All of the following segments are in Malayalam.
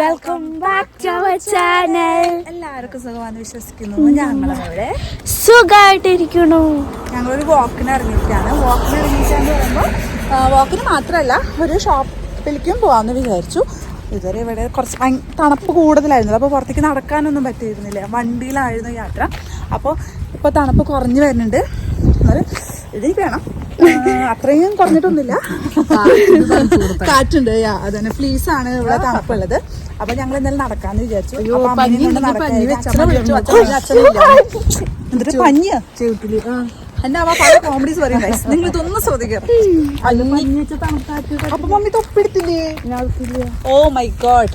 Welcome back to our channel എല്ലാവർക്കും സുഖമാണെന്ന് വിശ്വസിക്കുന്നു. ഞങ്ങളവിടെ സുഖമായിട്ടിരിക്കണു ഞങ്ങളൊരു വാക്കിന് ഇറങ്ങിയിട്ടാണ് വാക്കിന് ഇറങ്ങിയിട്ടാന്ന് പറയുമ്പോൾ വാക്കിന് മാത്രമല്ല ഒരു ഷോപ്പിലേക്കും പോകാമെന്ന് വിചാരിച്ചു. ഇതുവരെ ഇവിടെ കുറച്ച് തണുപ്പ് കൂടുതലായിരുന്നു. അപ്പോൾ പുറത്തേക്ക് നടക്കാനൊന്നും പറ്റിയിരുന്നില്ല. വണ്ടിയിലായിരുന്നു യാത്ര. അപ്പോൾ ഇപ്പോൾ തണുപ്പ് കുറഞ്ഞു വരുന്നുണ്ട്. എന്നാലും ഇതിൽ വേണം. അത്രയും കുറഞ്ഞിട്ടൊന്നുമില്ല. കാറ്റുണ്ട് അതന്നെ. ഫ്ലീസ് ആണ് ഇവിടെ തണുപ്പുള്ളത്. അപ്പൊ ഞങ്ങൾ ഇന്നലെ നടക്കാന്ന് വിചാരിച്ചു. എന്നിട്ട് പഞ്ഞിയോ? ചെവിട്ടിൽ. എന്നെ അവ പല കോമഡീസ് പറയും നിങ്ങൾ ഇതൊന്നും ശ്രദ്ധിക്കാം. അപ്പൊ മമ്മി തൊപ്പെടുത്തില്ലേ? Oh my god.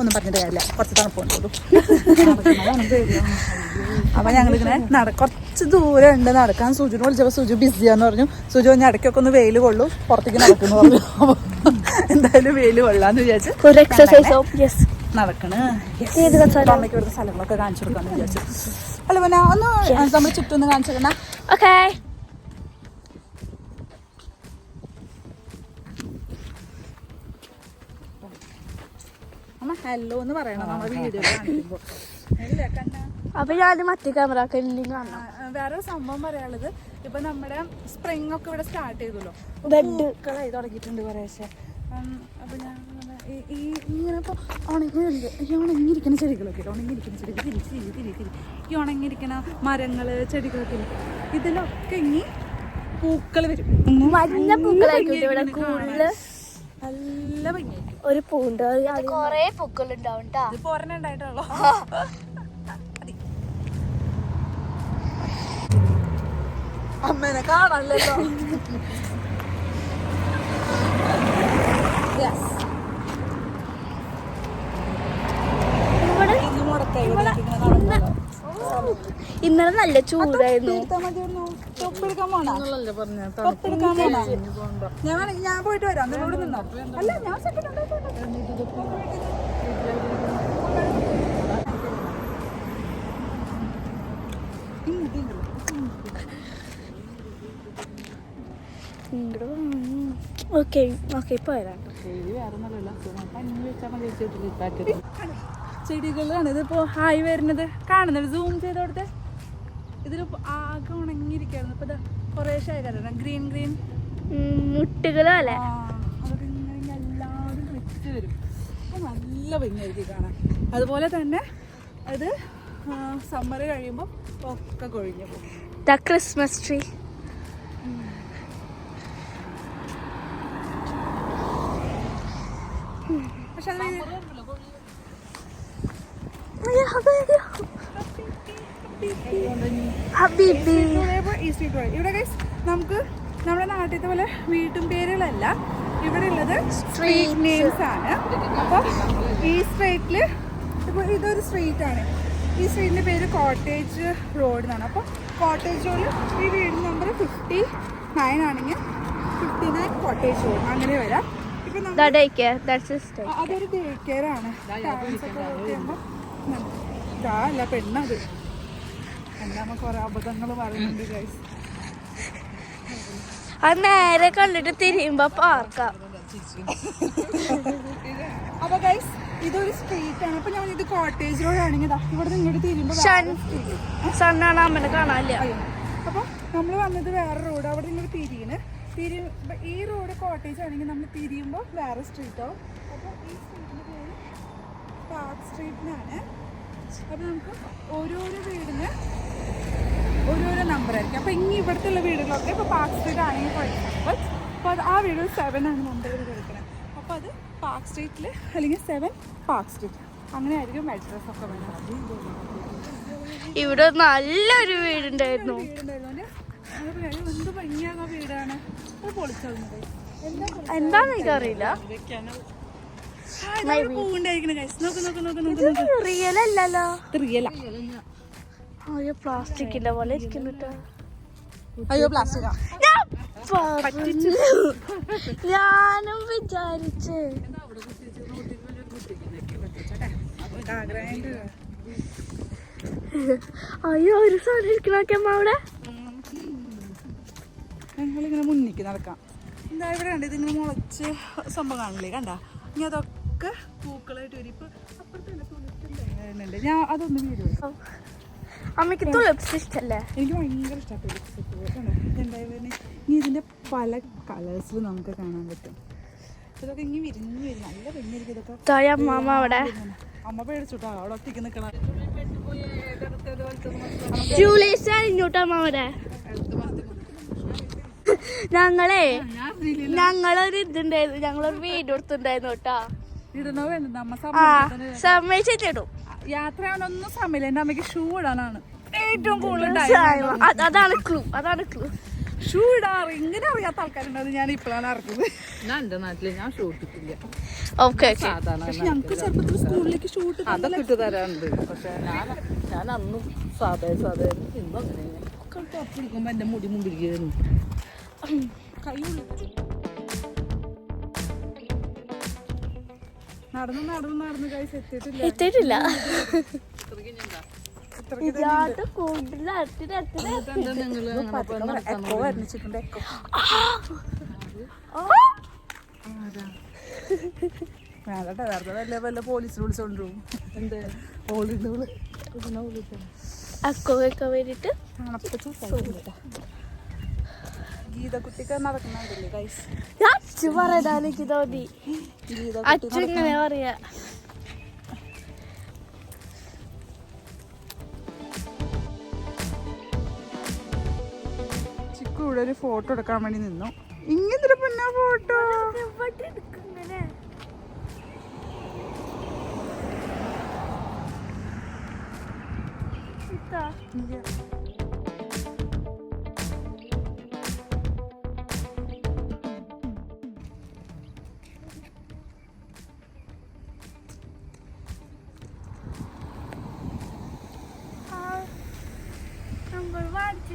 ഒന്നും പറഞ്ഞിട്ട് കാര്യമില്ല. കുറച്ച് തണുപ്പുണ്ടോ അപ്പൊ ഞങ്ങളിങ്ങനെ നട കുറച്ച് ദൂരം ഉണ്ട് നടക്കാൻ. സുജുനെ വിളിച്ചപ്പോൾ സുജു ബിസിയാന്ന് പറഞ്ഞു. സുജു ഒന്ന് ഇടയ്ക്കൊക്കെ ഒന്ന് വെയിൽ കൊള്ളു പുറത്തേക്ക് നടക്കുന്നു പറഞ്ഞു. എന്തായാലും വെയിൽ കൊള്ളാന്ന് വിചാരിച്ചു ഒരു എക്സസൈസ് ഓഫ് യെസ് നടക്കണ്. അമ്മയ്ക്ക് ഇവിടുത്തെ സ്ഥലങ്ങളൊക്കെ കാണിച്ചു കൊടുക്കാന്ന് വിചാരിച്ചു. അല്ല പിന്നെ ഒന്ന് നമ്മൾ ചുറ്റും ഒന്ന് കാണിച്ചു തരണ. ഓക്കെ അമ്മ ഹലോ എന്ന് പറയണം. നമ്മുടെ വീഡിയോ കാണിക്കുമ്പോ. അല്ല കണ്ണ. അപ്പൊ ഞാൻ മറ്റേ ക്യാമറ കാണാം വേറെ സംഭവം പറയാനുള്ളത് ഇപ്പൊ നമ്മുടെ സ്പ്രിംഗ് ഒക്കെ ഇവിടെ സ്റ്റാർട്ട് ചെയ്തല്ലോ. പൂക്കളായി തുടങ്ങിയിട്ടുണ്ട് കുറേശ്ശെ. അപ്പൊ ഞാൻ ഇങ്ങനെ ഈ- ഇങ്ങനെ ഇപ്പൊ ഉണങ്ങി ഈ ഉണങ്ങിയിരിക്കുന്ന ചെടികളൊക്കെ? ഉണങ്ങിയിരിക്കുന്ന ചെടികൾ തിരിച്ച് തിരി തിരി തിരി ഈ ഉണങ്ങിയിരിക്കുന്ന മരങ്ങൾ ചെടികളൊക്കെ ഇതിലൊക്കെ ഇനി പൂക്കൾ വരും. മഞ്ഞ പൂക്കളായിരിക്കും നല്ല ഭംഗിയായിരിക്കും. ഒരു പൂണ്ട്. കൊറേ പൂക്കൾ ഉണ്ടാവും ട്ടാ. ഇതിപ്പോ അമ്മേനെ കാണല്ലോ ഇന്നലെ നല്ല ചൂടായിരുന്നു? ഞാൻ ഞാൻ പോയിട്ട് വരാം. നിന്നോ. അല്ല ഞാൻ second ഓക്കെ ഓക്കെ ഇപ്പൊ വരാം. ചെടികളാണ് ഇതിപ്പോ ഹായ് വരുന്നത്. കാണുന്നത് സൂം ചെയ്ത് കൊടുത്ത്. ഇതിൽ ആകെ ഉണങ്ങിയിരിക്കുന്നു ഇപ്പൊ കുറേശ്ശായി കാരണം ഗ്രീൻ ഗ്രീൻ. മുട്ടുകളോ അല്ലേ? അതൊക്കെ ഇങ്ങനെ എല്ലാവരും വെച്ച് വരും. അപ്പൊ നല്ല ഭംഗിയായിരിക്കും കാണാൻ. അതുപോലെ തന്നെ അത് സമ്മർ കഴിയുമ്പോൾ ഒക്കെ കൊഴിഞ്ഞു പോകും. ക്രിസ്മസ് ട്രീ പക്ഷെ അത് ഹബീബി ഈ സ്ട്രീറ്റ് വഴി ഇവിടെ guys നമുക്ക് നമ്മുടെ നാട്ടിലത്തെ പോലെ വീട്ടും പേരുകളല്ല. ഇവിടെ ഉള്ളത് സ്ട്രീറ്റ് നെയിംസ് ആണ്. അപ്പോൾ ഈ സ്ട്രീറ്റിൽ ഇപ്പോൾ ഇതൊരു സ്ട്രീറ്റ് ആണ്. ഈ സ്ട്രീറ്റിന്റെ പേര് കോട്ടേജ് റോഡ് എന്നാണ്. അപ്പോൾ കോട്ടേജ് റോഡ് ഈ വീട് നമ്പർ ഫിഫ്റ്റി നയൻ ആണെങ്കിൽ ഫിഫ്റ്റി നയൻ കോട്ടേജ് റോഡ് അങ്ങനെ വരാം. അതൊരു ഡേ കെയർ ആണ് അല്ല പെണ്ണത്. എന്താ കുറെ അബദ്ധങ്ങൾ പറയുന്നുണ്ട് ഗൈസ് അത് നേരെ കണ്ടിട്ട് തിരിയുമ്പോ പാർക്കാം. അപ്പൊ ഗൈസ് ഇതൊരു സ്ട്രീറ്റ് ആണ്. അപ്പൊ ഞാൻ ഇത് കോട്ടേജ് റോഡ് ആണെങ്കിൽ ദാ ഇവിടെ ഇങ്ങോട്ട് തിരിയുമ്പോ സണ്ണാണ് അമ്മനെ കാണാനില്ല. അപ്പൊ നമ്മൾ വന്നത് വേറെ റോഡ് അവിടെ ഇങ്ങോട്ട് തിരിയുന്നു തിരി ഈ റോഡ് കോട്ടേജ് ആണെങ്കിൽ നമ്മൾ തിരിയുമ്പോൾ വേറെ സ്ട്രീറ്റോ അപ്പോൾ ഈ സ്ട്രീറ്റിന്റെ പേര് പാർക്ക് സ്ട്രീറ്റിനാണ് അപ്പോൾ നമുക്ക് ഓരോരോ വീടിന് ഓരോരോ നമ്പർ ആയിരിക്കും. അപ്പോൾ ഇനി ഇവിടുത്തെ വീടുകളൊക്കെ ഇപ്പോൾ പാർക്ക് സ്ട്രീറ്റ് ആണെങ്കിൽ ഫോർ എക്സാമ്പിൾ അപ്പോൾ അത് ആ വീട് സെവൻ ആണ് നമ്പർ കൊടുക്കുന്നത് അപ്പോൾ അത് പാർക്ക് സ്ട്രീറ്റിൽ അല്ലെങ്കിൽ സെവൻ പാർക്ക് സ്ട്രീറ്റ് അങ്ങനെ ആയിരിക്കും അഡ്രസ് ഒക്കെ വേണം ഇവിടെ നല്ലൊരു വീടുണ്ടായിരുന്നു. എന്ത് ഭംഗിയാണ് ആ വീടാണ്. അത് പൊളിച്ചത് എന്താന്ന് എനിക്കറിയില്ല റിയൽ അല്ലല്ലോ. പ്ലാസ്റ്റിക്കിന്റെ പോലെ ഇരിക്കുന്നുട്ടോ അയ്യോ പ്ലാസ്റ്റിക്കാ. ഞാനും വിചാരിച്ച്. അയ്യോ ഒരു സാധനം ഇരിക്കണോക്കമ്മ അവിടെ? ഞങ്ങളിങ്ങനെ മുന്നിക്ക് നടക്കാം. എന്താ ഇവിടെ കണ്ടത് ഇതിങ്ങനെ മുളച്ച് സംഭവം കാണില്ലേ? കണ്ട? ഇനി അതൊക്കെ പൂക്കളായിട്ട് വരും. ഇപ്പൊ അപ്പുറത്തല്ല തുണിച്ചുണ്ട് ഞാൻ അതൊന്ന് വീഡിയോ അമ്മയ്ക്ക് തുളിപ്സ് ഇഷ്ടല്ലേ? എനിക്ക് ഭയങ്കര ഇഷ്ടപ്പെട്ടു എന്തായാലും ഇനി ഇതിന്റെ പല കളേഴ്സിൽ നമുക്ക് കാണാൻ പറ്റും. ഇതൊക്കെ ഇങ്ങനെ വിരിഞ്ഞു വരും. നല്ല ഭംഗിയായിരിക്കും ഇതൊക്കെ. അവിടെ. അമ്മ പേടിച്ചുട്ടോ അവിടെ ഒറ്റയ്ക്ക് നിൽക്കണം ജൂലീസ് അമ്മ അമ്മാവരെ ഞങ്ങളേ ഞങ്ങളൊരു ഇതുണ്ടായിരുന്നു. ഞങ്ങളൊരു വീട് എടുത്തുണ്ടായിരുന്നു കേട്ടാ. ഇടണോ വേണ്ട നമ്മ സമ്മതിച്ചിട്ടിടും. യാത്രയാണൊന്നും സമയമില്ല. എന്റെ അമ്മയ്ക്ക് ഷൂ ഇടാനാണ് ഏറ്റവും കൂടുതൽ അത് അതാണ് ക്ലൂ അതാണ് ക്ലൂ ഷൂ ഇടാറ്. ഇങ്ങനെ അറിയാത്ത ആൾക്കാരുണ്ടത് ഞാൻ ഇപ്പോഴാണ് അറിഞ്ഞത്. ഞാൻ എന്റെ നാട്ടിൽ ഞാൻ ഷൂ ഇട്ടിട്ടില്ല. ഓക്കെ സാധാരണ പക്ഷെ ഞങ്ങൾക്ക് ചെറുപ്പത്തിൽ സ്കൂളിലേക്ക് ഷൂട്ട് അതൊക്കെ ഇട്ട് തരാറുണ്ട്. പക്ഷെ ഞാൻ ഞാൻ അന്നും സാധാ സാധാരണ ഇന്നും അങ്ങനെ പുറത്തിരിക്കുമ്പോ എന്റെ മുടി മുമ്പിരിക്കുന്നു നടന്ന് നടന്നു നടന്നു കൈ എത്തിയിട്ടില്ല. എത്തിയിട്ടില്ല. ഇതാട്ട് കൂടുതൽ വെറുതെ വല്ല വല്ല വിളിച്ചോണ്ട് എന്ത്? ഓളിണ്ട് വേണ്ടിട്ട് ഗീതക്കുട്ടിക്ക് നടക്കുന്നുണ്ടല്ലേ ഗൈസ് അച്ഛൻ പറയാൻ എനിക്ക് തോന്നി ഗീത അച്ഛൻ ഇങ്ങനെ പറയാ. ചിക്കു ഇവിടെ ഒരു ഫോട്ടോ എടുക്കാൻ വേണ്ടി നിന്നു. ഇങ്ങനത്തെ പിന്നെ ഫോട്ടോ? ഇങ്ങനെ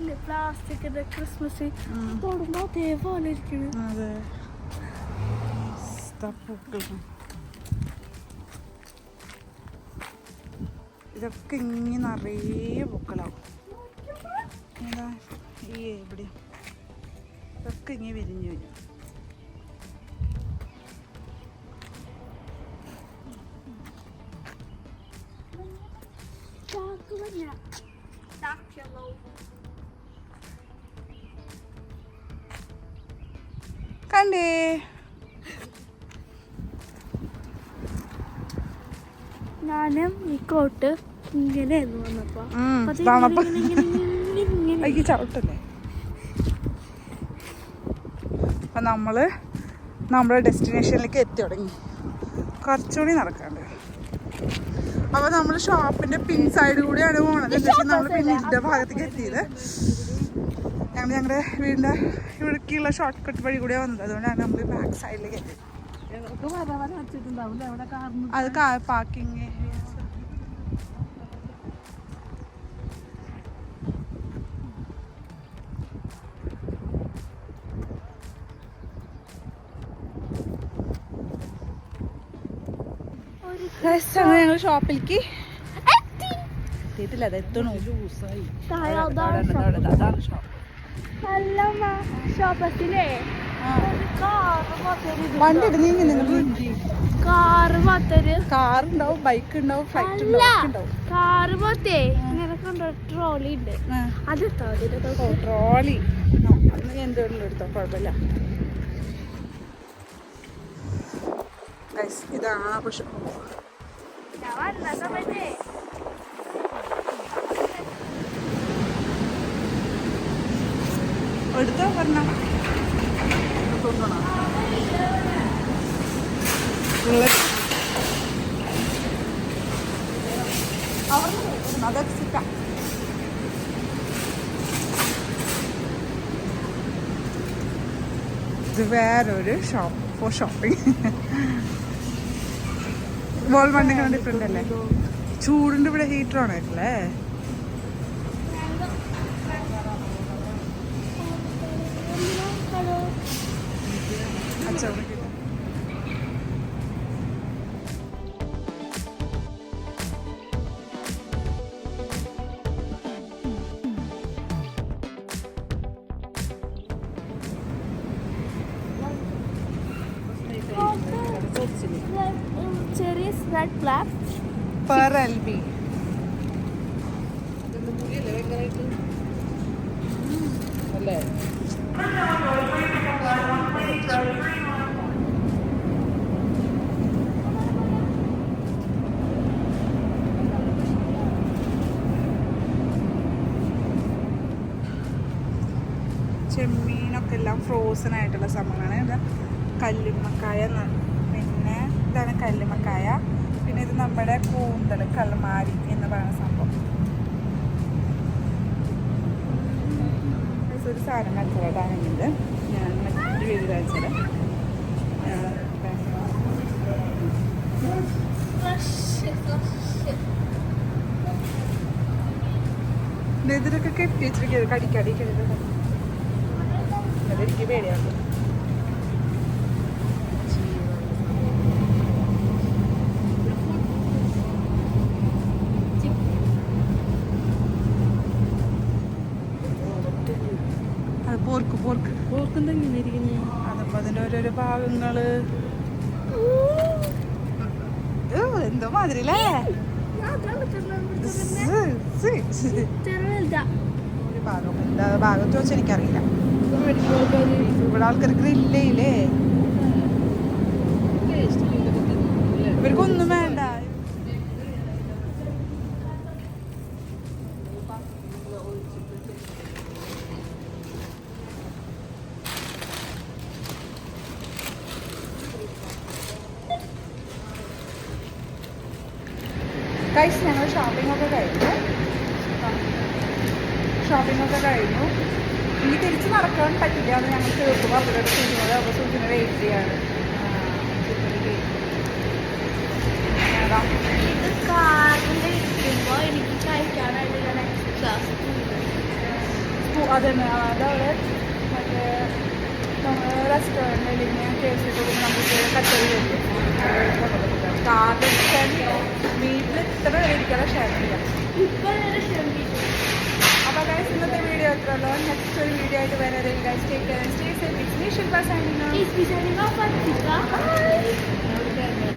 വാങ്ങിച്ചില്ലേ പ്ലാസ്റ്റിക്കിന്റെ ക്രിസ്മസ് തൊടുമ്പോ അതേപോലെ അതെ. പൂക്കൾ ഇതൊക്കെ ഇങ്ങനെ നിറയെ പൂക്കളാവും. എന്താ ഈ എവിടെ ഇതൊക്കെ ഇങ്ങനെ വിരിഞ്ഞു വരും. ചാക്ക് അത് ഞാനും ഇക്കോട്ട് ഇങ്ങനെ ഇങ്ങനെ ഇങ്ങനെ അയ്യ ചവിട്ടല്ലേ അപ്പം നമ്മൾ നമ്മുടെ ഡെസ്റ്റിനേഷനിലേക്ക് എത്തി തുടങ്ങി. കുറച്ചുകൂടി നടക്കാണ്ട്. അപ്പോൾ നമ്മൾ ഷോപ്പിന്റെ പിൻ സൈഡ് കൂടിയാണ് പോണത്. നമ്മൾ പിന്നിന്റെ ഭാഗത്തേക്ക് എത്തിയത്. ഞങ്ങൾ ഞങ്ങളുടെ വീടിന്റെ ഇവിടേക്കുള്ള ഷോർട്ട് കട്ട് വഴി കൂടിയാണ് വന്നത്. അതുകൊണ്ടാണ് നമ്മൾ ബാക്ക് സൈഡിലേക്ക് അത് കാർ പാർക്കിങ് ഞങ്ങൾ ഷോപ്പിലേക്ക് എത്തിയിട്ടില്ല അത് എത്തണു അതാണ് ഷോപ്പ് വണ്ടി ഇടുന്നെങ്കിൽ കാറ് പോത്തൊരു കാറുണ്ടാവും ബൈക്ക് ഉണ്ടാവും ഫ്ലൈറ്റ് ഉണ്ടാവും കാറ് പോത്തേ ഇങ്ങനെ കൊണ്ടോ ട്രോളി ഉണ്ട്. ആ. അത് ഇട്ടോ അതിന്റെ ഓ ട്രോളി എന്തെങ്കിലും എടുത്തോ കുഴപ്പമില്ല. ഇതാണ് പക്ഷെ ഞാൻ വന്ന സമയത്തേ എടുത്തോ പറഞ്ഞ. അത് എക്സിറ്റാ ഇത് വേറൊരു ഷോപ്പ് ഫോർ ഷോപ്പിംഗ് വോൾ വണ്ടിക്ക് ഡിഫറെന്റ് അല്ലേ ചൂടിന്റെ ഇവിടെ ഹീറ്റർ ആണ് അച്ഛൻ cherries, red black. Per L B. അല്ലേ? ചെമ്മീനൊക്കെ എല്ലാം ഫ്രോസൺ ആയിട്ടുള്ള സംഭവമാണ് കല്ലുമ്മക്കായ എന്ന് പിന്നെ ഇതാണ് കല്ലുമക്കായ പിന്നെ ഇത് നമ്മുടെ കൂന്തൽ കള്ളമാരി എന്ന് പറയുന്ന സംഭവം. ഒരു സാധനം മനസ്സിലായിട്ടാണെങ്കിൽ ഞാൻ മറ്റൊരു വീട് കാണിച്ചത്. ഇതിലൊക്കെ കെട്ടി വെച്ചിരിക്കുന്നത് കടിക്കടിക്കരുത് അതെനിക്ക് പേടിയാകും അത് പോർക്ക് ഓർക്കെന്താ ഇങ്ങനെ ഇരിക്കുന്നേ അതപ്പോ അതിന്റെ ഓരോരോ ഭാഗങ്ങൾ. ഇത് എന്തോ മാതിരി അല്ലേ ചെറുതാ ഒരു ഭാഗം എന്താ ഭാഗം ചോദിച്ചാൽ എനിക്കറിയില്ല. ഇവിടെ ആൾക്കാർ ഗ്രില്ലേയില്ലേ ഇവർക്കൊന്നും വേണ്ട. ഗൈസ് ഞങ്ങൾ ഷോപ്പിംഗ് ഒക്കെ കഴിഞ്ഞു. ഷോപ്പിംഗ് ഒക്കെ കഴിഞ്ഞു. ഇനി തിരിച്ച് നടക്കാൻ പറ്റില്ല അത് ഞങ്ങൾ തീർക്കും അവരുടെ സുജിനോട് അപ്പോൾ സുജിനെ വെയിറ്റ് ചെയ്യാണ്. അതന്നെ. അതവിടെ മറ്റേ റെസ്റ്റോറന്റിൽ ഇങ്ങനെ കേസ് കൊടുക്കുമ്പോൾ നമുക്ക് കച്ചറി വരും കാറിൽ വീട്ടിൽ ഇത്ര ഇരിക്കാതെ ഷെയർ ചെയ്യാം അപ്പോൾ ഗൈസ് ഇന്നത്തെ വീഡിയോ അത്ര ഉള്ളൂ? നെക്സ്റ്റ് ഒരു വീഡിയോ ആയിട്ട് വരാതെ guys take care stay safe it's me Shilpa signing off bye.